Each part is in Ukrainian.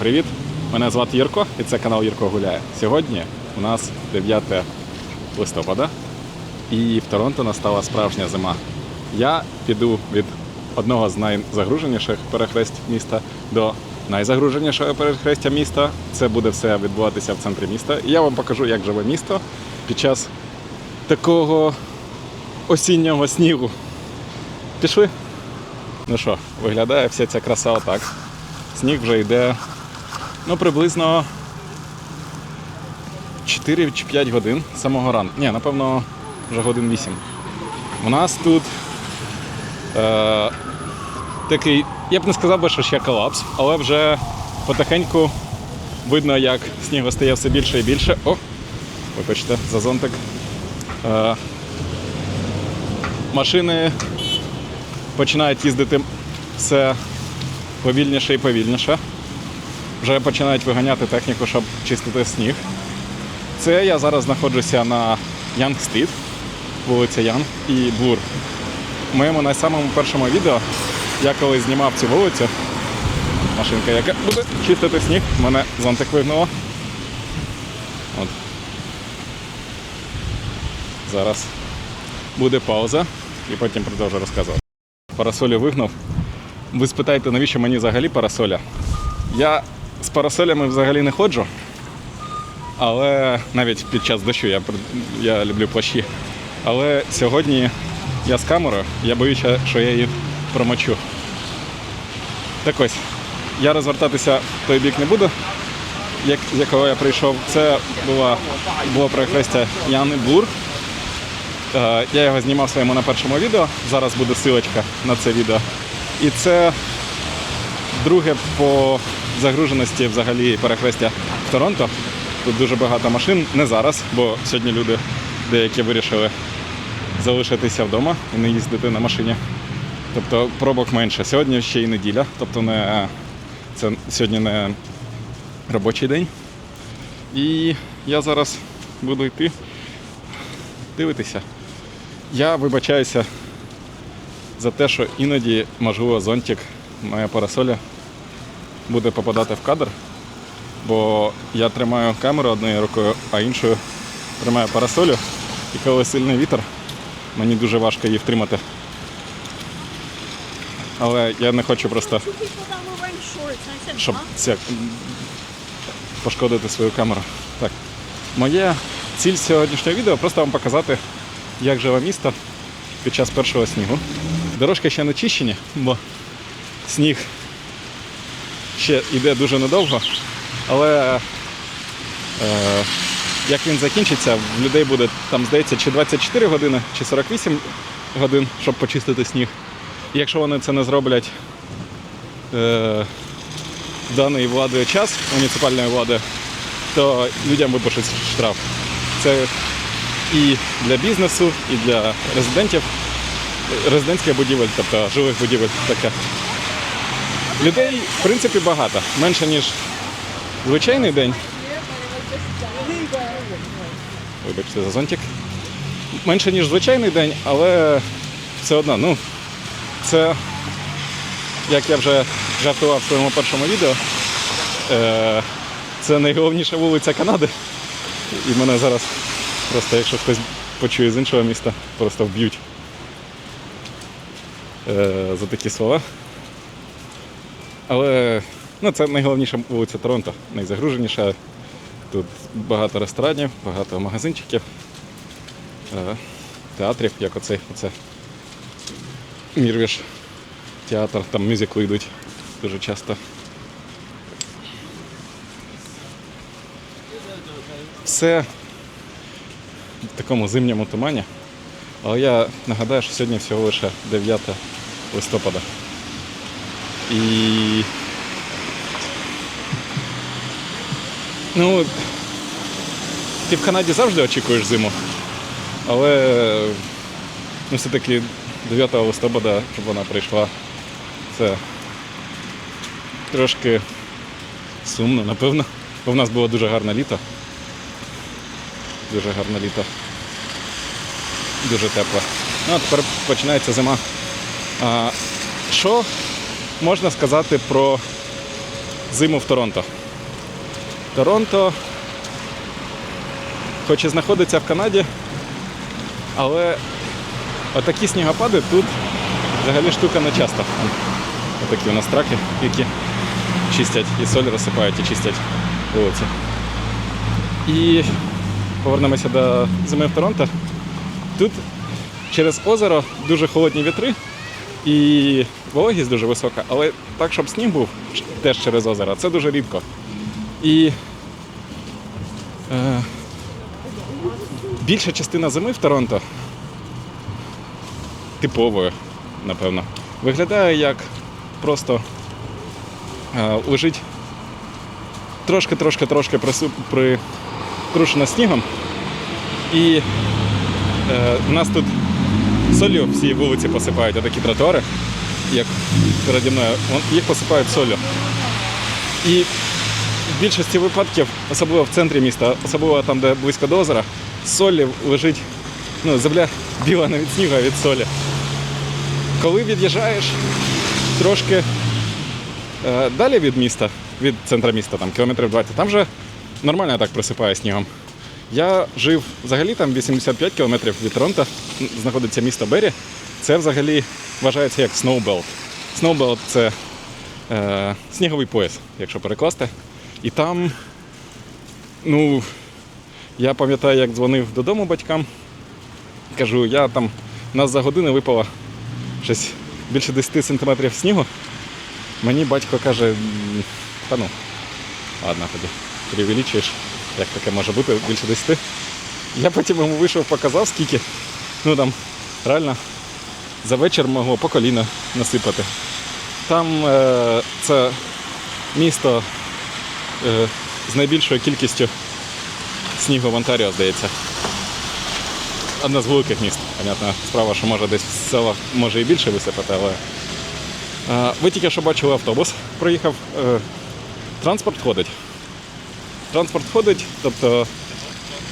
привіт! Мене звати Юрко і це канал Юрко Гуляє. Сьогодні у нас 9 листопада і в Торонто настала справжня зима. Я піду від одного з найзагруженіших перехресть міста до найзагруженішого перехрестя міста. Це буде все відбуватися в центрі міста. І я вам покажу, як живе місто під час такого осіннього снігу. Пішли? Ну що, виглядає вся ця краса отак. Сніг вже йде ну, приблизно 4 чи 5 годин з самого ранку. Ні, напевно, вже годин 8. У нас тут е, такий, я б не сказав би, що ще колапс, але вже потихеньку видно, як снігу стає все більше і більше. О! Вибачте, за зонтик. Е, машини починають їздити все повільніше і повільніше. Вже починають виганяти техніку, щоб чистити сніг. Це я зараз знаходжуся на Янг Стріт, вулиця Янг і Блур. У моєму найсамому першому відео я коли знімав цю вулицю, машинка, яка буде чистити сніг, мене зонтик вигнуло. От. Зараз буде пауза і потім продовжу розказувати. Парасолю вигнав. Ви спитаєте, навіщо мені взагалі парасоля? Я з парасолями взагалі не ходжу, але навіть під час дощу я, я люблю плащі. Але сьогодні я з камерою, я боюся, що я її промочу. Так ось, я розвертатися в той бік не буду, як, з якого я прийшов. Це була, було перехрестя Яни Блур. Е, Я його знімав своєму на першому відео. Зараз буде силочка на це відео. І це друге по загруженості взагалі перехрестя в Торонто. Тут дуже багато машин. Не зараз, бо сьогодні люди деякі вирішили залишитися вдома і не їздити на машині. Тобто пробок менше. Сьогодні ще й неділя, тобто не, це сьогодні не робочий день. І я зараз буду йти дивитися. Я вибачаюся за те, що іноді, можливо, зонтик, моя парасоля буде попадати в кадр, бо я тримаю камеру однією рукою, а іншою тримаю парасолю. І коли сильний вітер, мені дуже важко її втримати. Але я не хочу просто, щоб м, пошкодити свою камеру. Так. Моя ціль сьогоднішнього відео просто вам показати, як живе місто під час першого снігу. Дорожки ще не чищені, бо сніг ще йде дуже недовго, але е, як він закінчиться, в людей буде там, здається, чи 24 години, чи 48 годин, щоб почистити сніг. І якщо вони це не зроблять е, даний владою час муніципальної влади, то людям випишуть штраф. Це і для бізнесу, і для резидентів, резидентських будівель, тобто жилих будівель таке. Людей, в принципі, багато. Менше, ніж звичайний день. Вибачте за зонтик. Менше, ніж звичайний день, але все одно, ну, це, як я вже жартував в своєму першому відео, е, це найголовніша вулиця Канади. І мене зараз просто, якщо хтось почує з іншого міста, просто вб'ють е, за такі слова. Але ну, це найголовніша вулиця Торонто, найзагруженіша. Тут багато ресторанів, багато магазинчиків, е, театрів, як оцей, оце Мірвіш театр, там мюзикли йдуть дуже часто. Все в такому зимньому тумані. Але я нагадаю, що сьогодні всього лише 9 листопада. І ну, ти в Канаді завжди очікуєш зиму, але ну, все-таки 9 листопада, щоб вона прийшла, це трошки сумно, напевно. Бо в нас було дуже гарне літо. Дуже гарне літо. Дуже тепло. Ну, а тепер починається зима. А, що можна сказати про зиму в Торонто. Торонто, хоч і знаходиться в Канаді, але отакі снігопади тут взагалі штука не часто. Отакі у нас траки, які чистять і соль розсипають і чистять вулиці. І повернемося до зими в Торонто. Тут через озеро дуже холодні вітри і вологість дуже висока, але так, щоб сніг був теж через озеро, це дуже рідко. І е, більша частина зими в Торонто типовою, напевно, виглядає як просто е, лежить трошки-трошки-трошки притрушено снігом. І е, у нас тут солью всі вулиці посипають, а такі тротуари, як переді мною, їх посипають солью. І в більшості випадків, особливо в центрі міста, особливо там, де близько до озера, солі лежить, ну, земля біла не від снігу, а від солі. Коли від'їжджаєш трошки е, далі від міста, від центра міста, там кілометрів 20, там вже нормально так присипає снігом. Я жив взагалі там 85 кілометрів від Торонто, знаходиться місто Беррі. Це взагалі вважається як сноубелт. Сноубелт це е, сніговий пояс, якщо перекласти. І там, ну, я пам'ятаю, як дзвонив додому батькам. Кажу, я там, у нас за годину випало щось більше 10 сантиметрів снігу. Мені батько каже, та ну, ладно тоді, перевеличуєш, як таке може бути, більше 10. Я потім йому вийшов, показав, скільки. Ну там реально за вечір могло по коліна насипати. Там е, це місто е, з найбільшою кількістю снігу в Онтаріо, здається. Одне з великих міст. Понятна справа, що може десь в селах може і більше висипати, але. Е, ви тільки що бачили автобус, проїхав. Е, транспорт ходить. Транспорт ходить, тобто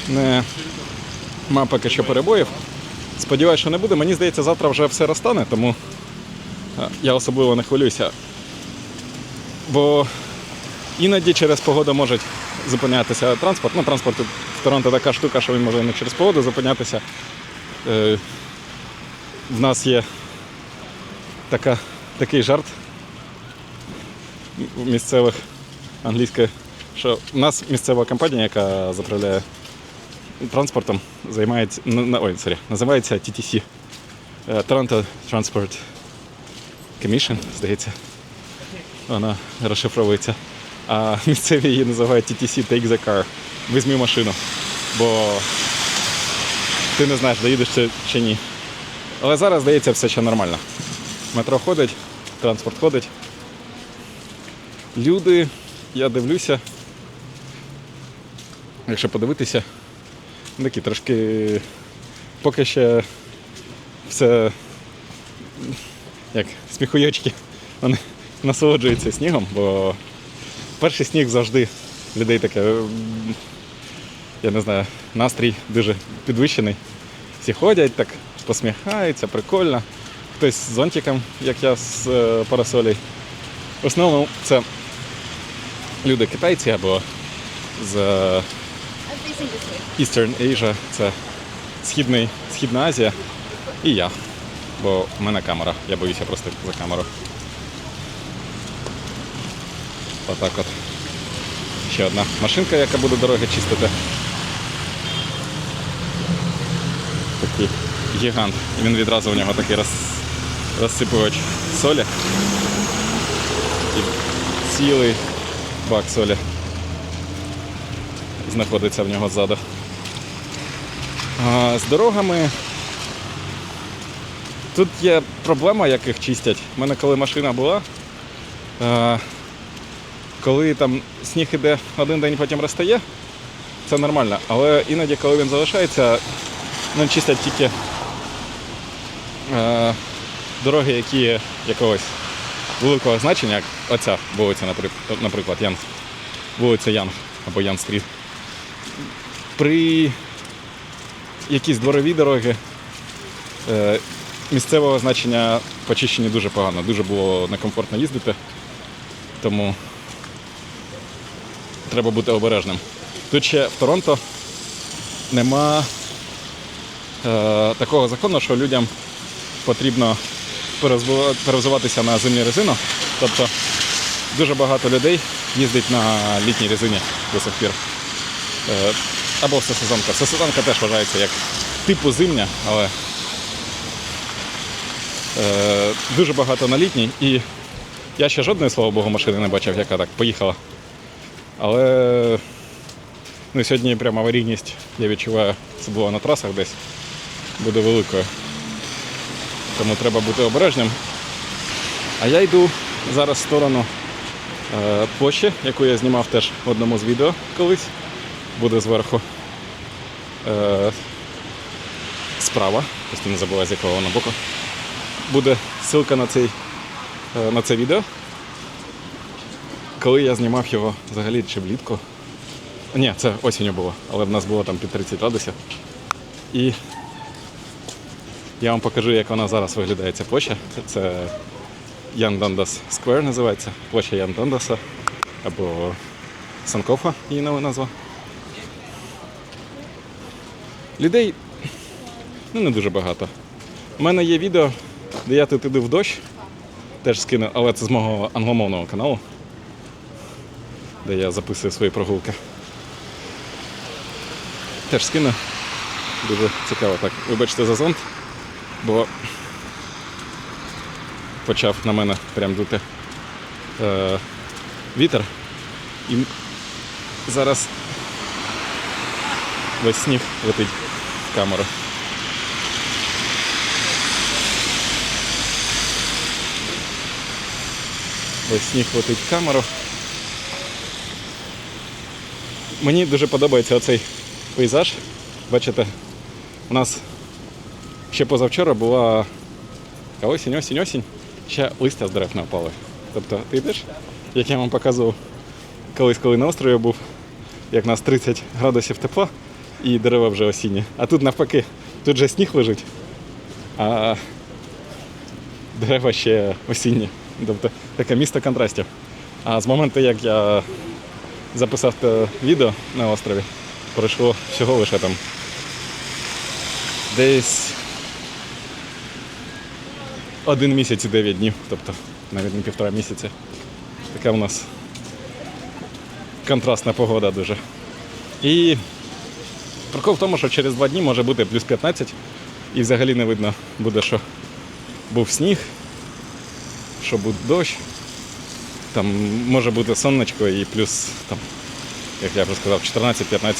не має поки що перебоїв. Сподіваюся, що не буде. Мені здається, завтра вже все розтане, тому е, я особливо не хвилююся. Бо іноді через погоду може зупинятися транспорт. Ну, транспорт в Торонто така штука, що він може не через погоду зупинятися. Е, в нас є така, такий жарт місцевих англійською, що в нас місцева компанія, яка заправляє транспортом, займається, ой, sorry, називається TTC. е, Toronto Transport Commission, здається. Вона розшифровується. А місцеві її називають TTC Take the Car. Візьми машину. Бо ти не знаєш, доїдеш чи, чи ні. Але зараз, здається, все ще нормально. Метро ходить, транспорт ходить. Люди, я дивлюся, якщо подивитися, такі трошки поки ще все як сміхуйочки, вони насолоджуються снігом, бо перший сніг завжди людей таке, я не знаю, настрій дуже підвищений. Всі ходять, так посміхаються, прикольно. Хтось з зонтиком, як я з е, парасолей. В основному це люди китайці або з Eastern Asia, це Східний, Східна Азія. І я. Бо в мене камера. Я боюся просто за камеру. Отак от. Ще одна машинка, яка буде дороги чистити. Такий гігант. І він відразу у нього такий роз... розсипувач солі. І цілий бак солі знаходиться в нього ззаду. З дорогами. Тут є проблема, як їх чистять. У мене коли машина була, коли там сніг іде один день, потім розтає, це нормально. Але іноді, коли він залишається, ну, чистять тільки дороги, які якогось великого значення, як оця вулиця, наприклад, Ян, вулиця Янг або Ян Стріт. При якісь дворові дороги е, місцевого значення почищені дуже погано. Дуже було некомфортно їздити. Тому треба бути обережним. Тут ще в Торонто нема е, такого закону, що людям потрібно перевзуватися на зимню резину. Тобто дуже багато людей їздить на літній резині до сих пір. Або всесезонка. Всесезонка теж вважається як типу зимня, але е, дуже багато на літній. І я ще жодної, слава Богу, машини не бачив, яка так поїхала. Але ну, сьогодні прямо аварійність, я відчуваю, особливо на трасах десь, буде великою. Тому треба бути обережним. А я йду зараз в сторону е, площі, яку я знімав теж в одному з відео колись. Буде зверху. Е, справа, постійно забуваю, з якого воно боку. Буде ссылка на, цей, е, на це відео. Коли я знімав його взагалі чи влітку. Ні, це осінню було, але в нас було там під 30 градусів. І я вам покажу, як вона зараз виглядає ця площа. Це Ян Дандас Сквер називається. Площа Ян Дандаса або Санкофа, її нова назва. Людей ну, не дуже багато. У мене є відео, де я тут іду в дощ, теж скину, але це з мого англомовного каналу, де я записую свої прогулки. Теж скину. Дуже цікаво так. Вибачте за зонт, бо почав на мене прям дути е, вітер. І зараз весь сніг летить камеру. Весь сніг летить камеру. Мені дуже подобається оцей пейзаж. Бачите, у нас ще позавчора була осінь, осінь, осінь. Ще листя з дерев не впали. Тобто ти йдеш, як я вам показував колись, коли на острові був, як у нас 30 градусів тепла і дерева вже осінні. А тут навпаки, тут же сніг лежить, а дерева ще осінні. Тобто таке місто контрастів. А з моменту, як я записав те відео на острові, пройшло всього лише там десь один місяць і 9 днів, тобто навіть не півтора місяця. Така у нас контрастна погода дуже. І прикол в тому, що через два дні може бути плюс 15 і взагалі не видно буде, що був сніг, що буде дощ. Там може бути сонечко і плюс, там, як я вже сказав, 14-15.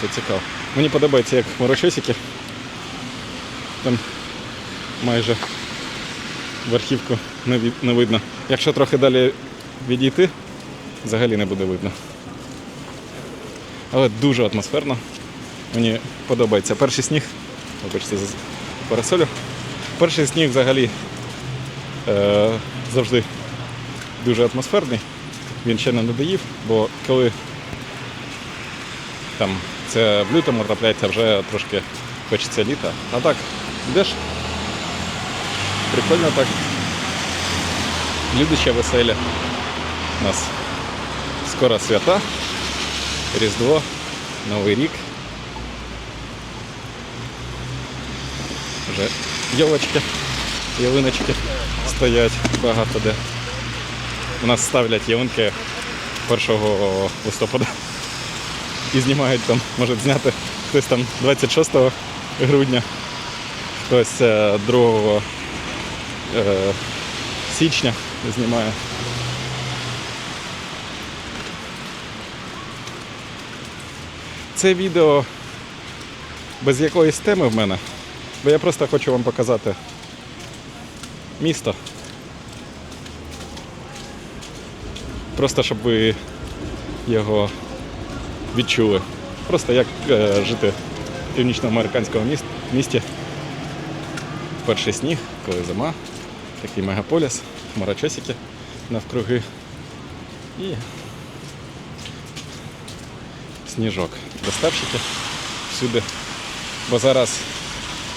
Тобто цікаво. Мені подобається, як хмарочосики. Там майже верхівку не видно. Якщо трохи далі відійти, взагалі не буде видно. Але дуже атмосферно. Мені подобається перший сніг. Вибачте за парасолю. Перший сніг взагалі е, завжди дуже атмосферний. Він ще не надоїв, бо коли там це в лютому трапляється, вже трошки хочеться літа. А так, йдеш, прикольно так. Люди ще веселі. У нас скоро свята, Різдво, Новий рік. Вже йолочки, ялиночки стоять багато де. У нас ставлять ялинки 1 листопада і знімають там, можуть зняти хтось там 26 грудня, хтось е, 2 е, січня знімає. Це відео без якоїсь теми в мене, бо я просто хочу вам показати місто. Просто щоб ви його відчули. Просто як е, жити в північноамериканському міст, місті. Перший сніг, коли зима, такий мегаполіс, хмарочосики навкруги і сніжок. Доставщики всюди. Бо зараз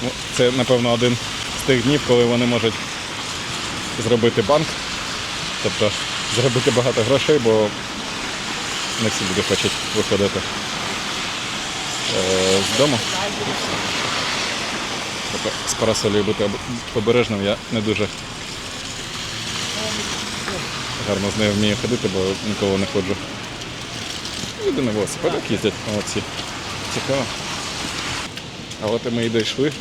ну, це, напевно, один з тих днів, коли вони можуть зробити банк. Тобто заробити багато грошей, бо не всі люди хочуть виходити е, з дому. Тобто з парасолею бути об- обережним я не дуже гарно з нею вмію ходити, бо ніколи не ходжу. Люди на велосипедах їздять, молодці. Цікаво. А от і ми і дійшли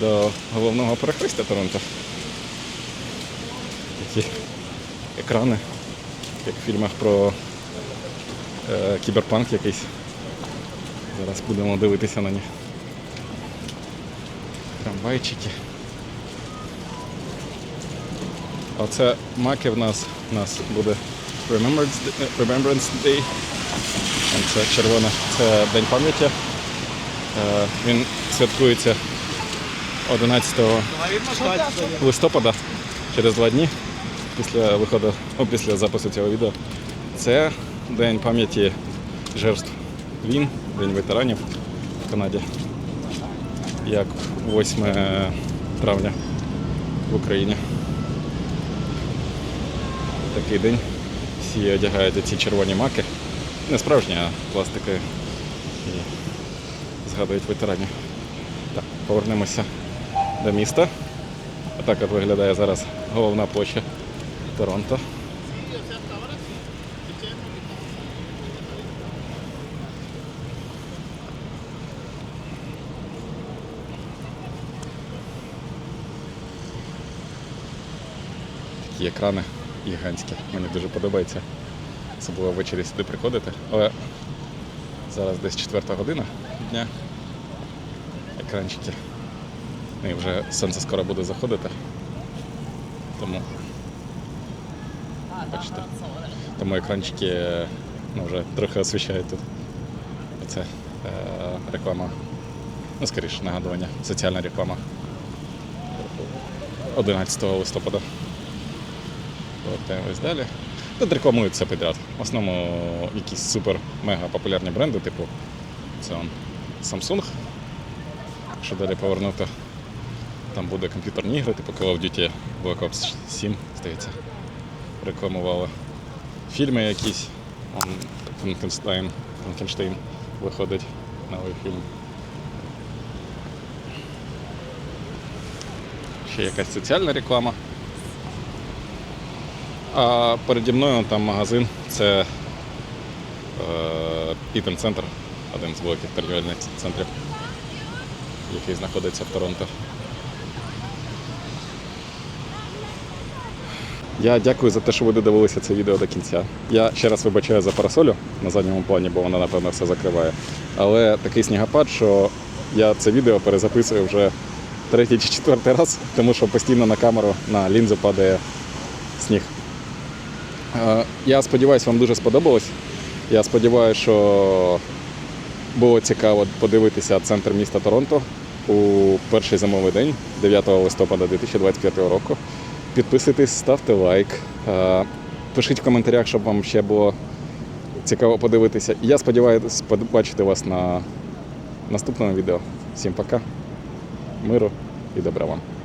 до головного перехрестя Торонто. Такі екрани, як в фільмах про е, кіберпанк якийсь. Зараз будемо дивитися на них. Трамвайчики. А це маки в нас, у нас буде Remembrance Day- е, Remembrance Day. Це червона, це День пам'яті. Е, Він святкується 11 листопада, через два дні після виходу, о, після запису цього відео. Це День пам'яті жертв війн, День ветеранів в Канаді. Як 8 травня в Україні. Такий день. Всі одягають ці червоні маки. Не справжні, а пластикові. І згадують ветеранів. Так, повернемося до міста. Отак от виглядає зараз головна площа Торонто. Такі екрани гігантські. Мені дуже подобається. Особливо ввечері сюди приходити. Але зараз десь четверта година дня. Екранчики. Ну і вже сонце скоро буде заходити. Тому. Бачите. Тому екранчики ну, вже трохи освіщають тут. Оце е, реклама. Ну, скоріше, нагадування. Соціальна реклама. 11 листопада. Повертаємось далі. Тут рекламують все підряд. В основному якісь супер-мега популярні бренди, типу це он, Samsung. Якщо далі повернути, там буде комп'ютерні ігри, типу Call of Duty Black Ops 7, здається. Рекламували. Фільми якісь. Франкенштейн, Франкенштейн виходить новий фільм. Ще якась соціальна реклама. А переді мною там магазин, це Center, один з великих торгівельних центрів, який знаходиться в Торонто. Я дякую за те, що ви додивилися це відео до кінця. Я ще раз вибачаю за парасолю на задньому плані, бо вона, напевно, все закриває. Але такий снігопад, що я це відео перезаписую вже третій чи четвертий раз, тому що постійно на камеру, на лінзу падає сніг. Е, Я сподіваюся, вам дуже сподобалось. Я сподіваюся, що було цікаво подивитися центр міста Торонто у перший зимовий день, 9 листопада 2025 року. Підписуйтесь, ставте лайк, е, пишіть в коментарях, щоб вам ще було цікаво подивитися. Я сподіваюся побачити вас на наступному відео. Всім пока, миру і добра вам.